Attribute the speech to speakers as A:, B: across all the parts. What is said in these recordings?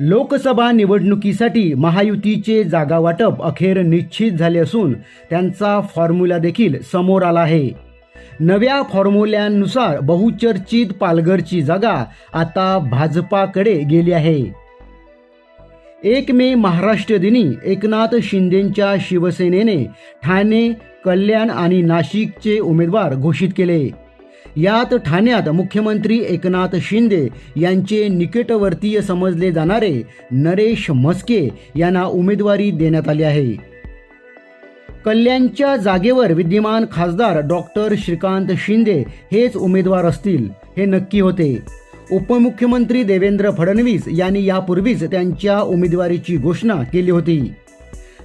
A: लोकसभा निवडणुकीसाठी महायुतीचे जागा वाटप अखेर निश्चित झाले असून त्यांचा फॉर्म्युला देखील समोर आला आहे. नव्या फॉर्म्युल्यानुसार बहुचर्चित पालघरची जागा आता भाजपाकडे गेली आहे. एक मे महाराष्ट्र दिनी एकनाथ शिंदेंच्या शिवसेनेने ठाणे कल्याण आणि नाशिकचे उमेदवार घोषित केले. यात ठाण्यात मुख्यमंत्री एकनाथ शिंदे यांचे निकटवर्तीय समजले जाणारे नरेश म्हस्के यांना उमेदवारी देण्यात आली आहे. कल्याणच्या जागेवर विद्यमान खासदार डॉक्टर श्रीकांत शिंदे हेच उमेदवार असतील हे नक्की होते. उपमुख्यमंत्री देवेंद्र फडणवीस यांनी यापूर्वीच त्यांच्या उमेदवारीची घोषणा केली होती.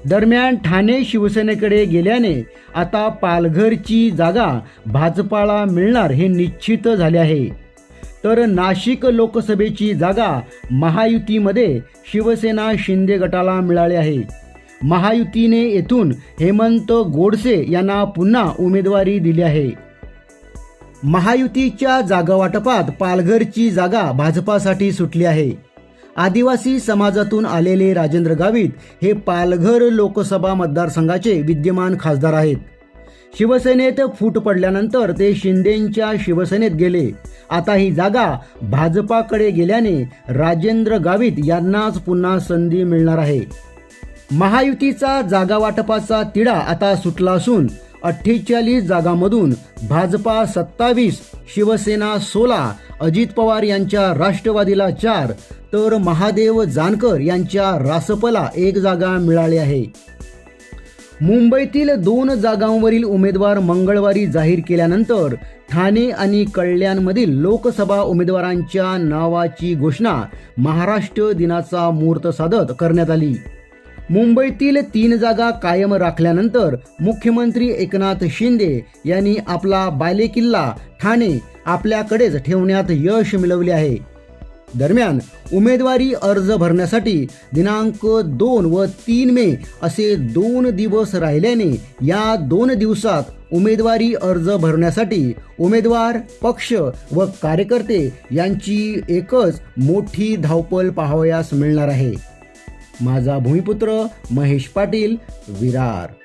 A: दरम्यान ठाणे शिवसेनेकडे गेल्याने आता पालघरची जागा भाजपाला मिळणार हे निश्चित झाले आहे. तर नाशिक लोकसभेची जागा महायुतीमध्ये शिवसेना शिंदे गटाला मिळाली आहे. महायुतीने येथून हेमंत गोडसे यांना पुन्हा उमेदवारी दिली आहे. महायुतीच्या जागावाटपात पालघरची जागा भाजपासाठी सुटली आहे. आदिवासी समाजातून आलेले राजेंद्र गावित हे पालघर लोकसभा मतदारसंघाचे विद्यमान खासदार आहेत. शिवसेनेत फूट पडल्यानंतर ते शिंदेंच्या शिवसेनेत गेले. आता ही जागा भाजपाकडे गेल्याने राजेंद्र गावित यांनाच पुन्हा संधी मिळणार आहे. महायुतीचा जागा वाटपाचा तिढा आता सुटला असून अठ्ठेचाळीस जागांमधून भाजपा सत्तावीस शिवसेना सोळा अजित पवार यांच्या राष्ट्रवादीला चार तर महादेव जानकर यांच्या रासपला एक जागा मिळाली आहे. मुंबईतील दोन जागांवरील उमेदवार मंगळवारी जाहीर केल्यानंतर ठाणे आणि कल्याणमधील लोकसभा उमेदवारांच्या नावाची घोषणा महाराष्ट्र दिनाचा मुहूर्त साधत करण्यात आली. मुंबईतील तीन जागा कायम राखल्यानंतर मुख्यमंत्री एकनाथ शिंदे यांनी आपला बालेकिल्ला ठाणे आपल्याकडेच ठेवण्यात यश मिळवले आहे. दरम्यान उमेदवारी अर्ज भरण्यासाठी दिनांक दोन व तीन मे असे दोन दिवस राहिल्याने या दोन दिवसात उमेदवारी अर्ज भरण्यासाठी उमेदवार पक्ष व कार्यकर्ते यांची एकच मोठी धावपळ पाहावयास मिळणार आहे. माझा भूमिपुत्र महेश पाटील विरार.